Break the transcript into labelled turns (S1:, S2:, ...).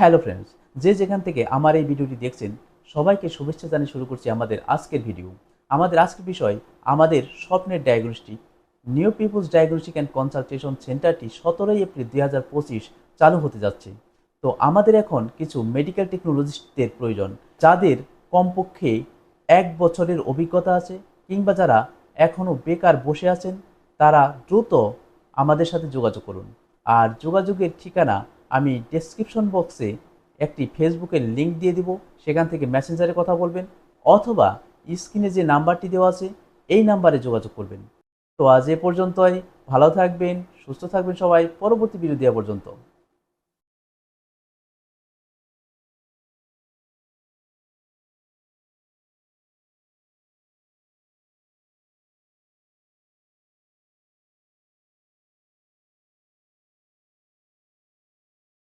S1: Hello friends, যে যেখান থেকে আমার এই ভিডিওটি দেখছেন, সবাইকে শুভেচ্ছা জানিয়ে শুরু করছি আমাদের আজকের ভিডিও। আমাদের আজকের বিষয়, আমাদের স্বপ্নের diagnostic new peoples diagnostic and consultation সেন্টারটি সতেরোই এপ্রিল দুই হাজার পঁচিশ চালু হতে যাচ্ছে। তো আমাদের এখন কিছু মেডিকেল টেকনোলজিস্টদের প্রয়োজন, যাদের কমপক্ষে এক বছরের অভিজ্ঞতা আছে, কিংবা যারা এখনও বেকার বসে আছেন, তারা দ্রুত আমাদের সাথে যোগাযোগ করুন। আর যোগাযোগের ঠিকানা আমি ডেসক্রিপশন বক্সে একটি ফেসবুকের লিঙ্ক দিয়ে দিব। সেখান থেকে মেসেঞ্জারে কথা বলবেন অথবা স্ক্রিনে যে নাম্বারটি দেওয়া আছে, এই নাম্বারে যোগাযোগ করবেন। তো আজ এ পর্যন্তই। ভালো থাকবেন, সুস্থ থাকবেন সবাই। পরবর্তী ভিডিও দেওয়া পর্যন্ত।